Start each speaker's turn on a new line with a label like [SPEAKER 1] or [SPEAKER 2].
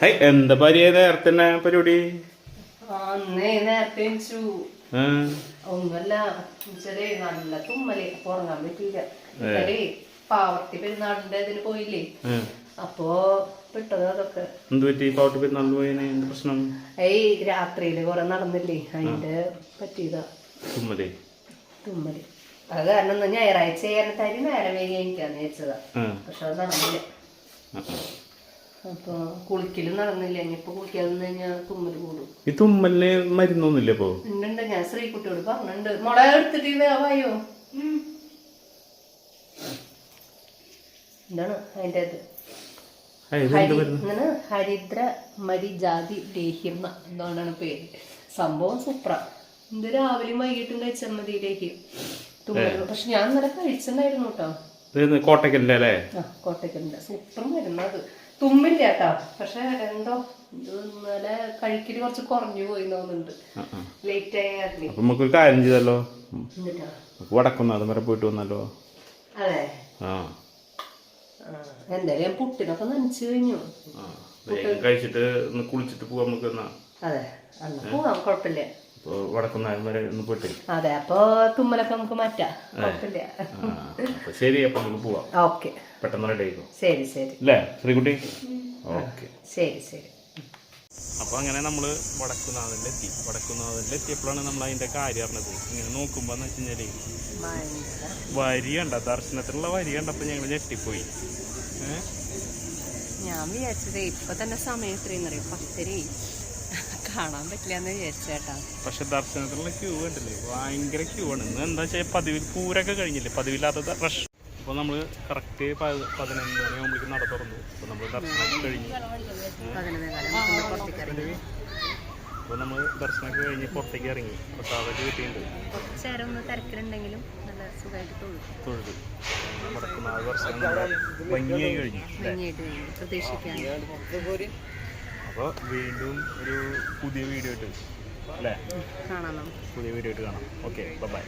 [SPEAKER 1] High എന്താ പരിയ നേരത്തെ പരിപാടി?
[SPEAKER 2] നേരത്തെ ഒന്നുമല്ല ചെറിയ നല്ല തുമ്മൽ. ഉറങ്ങാൻ പറ്റിയില്ല. പാവർത്തി പെരുന്നാളിന്റെ ഇതിന് പോയില്ലേ? അപ്പോ പെട്ടത് അതൊക്കെ.
[SPEAKER 1] എന്ത് പറ്റി? പാവർത്തി പെരുന്നാളിന് പോയതിന് എന്ത് പ്രശ്നം?
[SPEAKER 2] ഏയ് രാത്രിയിൽ കൊറേ നടന്നില്ലേ? അതിന്റെ പറ്റിയതാ.
[SPEAKER 1] തുമ്മൽ.
[SPEAKER 2] തുമ്മൽ. അത് കാരണം ഇന്ന് ഞായറാഴ്ച തരി നേരം വേഗം എനിക്കാന്ന് വെച്ചതാ പക്ഷെ അത് നടന്നില്ല.
[SPEAKER 1] ആ, ആ.
[SPEAKER 2] അപ്പൊ കുളിക്കലും നടന്നില്ല. ഇനിയിപ്പൊ കുളിക്കാതെ നിന്ന് കഴിഞ്ഞാൽ തുമ്മൽ കൂടും.
[SPEAKER 1] ഈ തുമ്മലിന് മരുന്നൊന്നുമില്ല ഇപ്പോ?
[SPEAKER 2] ഉണ്ട് ഞാൻ ശ്രീകുട്ടിയോട് പറഞ്ഞിട്ടുണ്ട് മുള എടുത്തിട്ട് വേവായോ? എന്താണ് അതിന്റെ അത്
[SPEAKER 1] ആ, ഇത്
[SPEAKER 2] ഹരി
[SPEAKER 1] എന്ത്
[SPEAKER 2] ഇങ്ങനെ ഹരിദ്ര മരിജാതി ലേഹ്യം എന്താണ് പേര്? സംഭവം സൂപ്ര ഇത് രാവിലെ വൈകിട്ടും കഴിച്ചാൽ മതി ലേഹ്യം തുമ്മൽ പക്ഷെ ഞാൻ ഇന്നലെ കഴിച്ചിട്ടുണ്ടായിരുന്നു കേട്ടോ.
[SPEAKER 1] കോട്ടക്കല്ലേ കോട്ടയ്ക്കല്ലേ അല്ലേ?
[SPEAKER 2] ആ കോട്ടയ്ക്കലിന്റെ സൂപ്പർ മരുന്ന് അത് തുമ്മില്ല കേട്ടോ പക്ഷെ എന്തോ ഇന്നലെ കഴിക്കൽ കുറച്ച് കുറഞ്ഞു പോയി തോന്നുന്നുണ്ട്. ലേറ്റ് ആയാലും നമുക്ക്
[SPEAKER 1] അപ്പൊ നമുക്കൊരു കാര്യം ചെയ്തല്ലോ? നമുക്ക് വടക്കുന്നാഥം വരെ പോയിട്ട് വന്നല്ലോ?
[SPEAKER 2] അതെ.
[SPEAKER 1] ആ.
[SPEAKER 2] എന്തായാലും ഞാൻ പുട്ടിനൊക്കെ നനച്ചു കഴിഞ്ഞു.
[SPEAKER 1] കഴിച്ചിട്ട് കുളിച്ചിട്ട് പോവാം നമുക്ക് എന്നാ.
[SPEAKER 2] അതെ അന്ന് പോവാം കുഴപ്പമില്ല.
[SPEAKER 1] അപ്പൊ വരെ ഒന്ന് പോയിട്ട്
[SPEAKER 2] അതെ അപ്പോ തുമ്മലൊക്കെ നമുക്ക് മാറ്റാം.
[SPEAKER 1] ശരി അപ്പൊ നമുക്ക് പോവാം.
[SPEAKER 2] ഓക്കെ.
[SPEAKER 1] പെട്ടെന്ന് റെഡി ആയിക്കോ?
[SPEAKER 2] ശരി ശരി.
[SPEAKER 1] അല്ലേ ശ്രീകുട്ടി? ഓക്കെ.
[SPEAKER 2] ശരി ശരി.
[SPEAKER 1] അപ്പൊ അങ്ങനെ നമ്മൾ വടക്കുന്നാഥനിലെത്തി. എത്തിയപ്പോഴാണ് നമ്മൾ അതിന്റെ കാര്യം അറിഞ്ഞത്. ഇങ്ങനെ നോക്കുമ്പോൾ എന്ന് വെച്ച്
[SPEAKER 2] കഴിഞ്ഞാൽ
[SPEAKER 1] വരി കണ്ട ദർശനത്തിനുള്ള വരി കണ്ടപ്പോ ഞങ്ങൾ ഞെട്ടിപ്പോയി.
[SPEAKER 2] ഞാൻ വിചാരിച്ചത് ഇപ്പൊ തന്നെ സമയം എത്രയെന്നറിയോ അറിയാം പത്തരേ കാണാൻ പറ്റില്ല എന്ന് വിചാരിച്ചേട്ടാ
[SPEAKER 1] പക്ഷെ ദർശനത്തിനുള്ള ക്യൂ ഉണ്ടല്ലേ ഭയങ്കര ക്യൂ ആണ്. ഇന്ന് എന്താ വെച്ചാൽ പതിവിൽ പൂരൊക്കെ കഴിഞ്ഞില്ലേ? പതിവില്ലാത്ത റഷ് അപ്പോൾ നമ്മൾ കറക്റ്റ് പതിനൊന്ന് മണിയാകുമ്പോഴേക്ക് നട തുറന്നു. അപ്പോൾ നമ്മൾ ദർശനമൊക്കെ കഴിഞ്ഞു.
[SPEAKER 2] അപ്പൊ
[SPEAKER 1] അപ്പോൾ നമ്മൾ ദർശനമൊക്കെ കഴിഞ്ഞ് പുറത്തേക്ക് ഇറങ്ങി. പ്രസാദമൊക്കെ കിട്ടിയിട്ടുണ്ട്. തൊഴുത്. നടക്കുന്ന ആ ദർശനം നമ്മുടെ ഭംഗിയായി കഴിഞ്ഞു.
[SPEAKER 2] പ്രതീക്ഷിക്കാൻ
[SPEAKER 1] അപ്പോൾ വീണ്ടും ഒരു പുതിയ വീഡിയോ ആയിട്ട്. അല്ലേ? പുതിയ വീഡിയോ ആയിട്ട് കാണാം. Okay bye